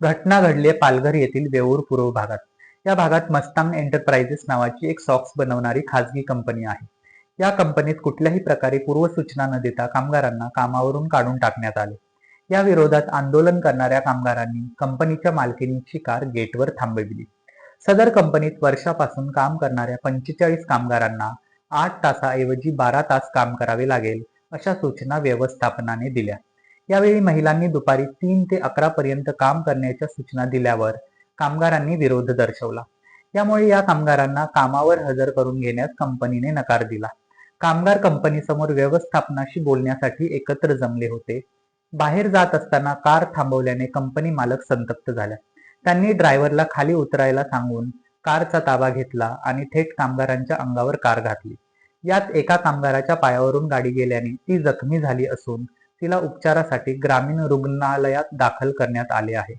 घटना घडली आहे पालघर येथील वेऊर पूर्व भागात. या भागात मस्तांग एंटरप्राइजेस नावाची एक सॉक्स बनवणारी खाजगी कंपनी आहे. या कंपनीत कुठल्याही प्रकारे पूर्वसूचना न देता कामगारांना कामावरून काढून टाकण्यात आले. या विरोधात आंदोलन करणाऱ्या कामगारांनी कंपनीच्या मालकीनीची कार गेटवर थांबविली. सदर कंपनीत वर्षापासून काम करणाऱ्या पंचेचाळीस कामगारांना आठ तासाऐवजी बारा तास काम करावे लागेल अशा सूचना व्यवस्थापनाने दिल्या. यावेळी महिलांनी दुपारी तीन ते अकरा पर्यंत काम करण्याच्या सूचना दिल्यावर कामगारांनी विरोध दर्शवला. यामुळे या कामगारांना कामावर हजर करून घेण्यास कंपनीने नकार दिला. कामगार कंपनीसमोर व्यवस्थापनाशी बोलण्यासाठी एकत्र जमले होते. बाहेर जात असताना कार थांबवल्याने कंपनी मालक संतप्त झाल्या त्यांनी ड्रायव्हरला खाली उतरायला सांगून कारचा ताबा घेतला आणि थेट कामगारांच्या अंगावर कार घातली. यात एका कामगाराच्या पायावरून गाडी गेल्याने ती जखमी झाली असून तिला उपचारासाठी ग्रामीण रुग्णालयात दाखल करण्यात आले आहे.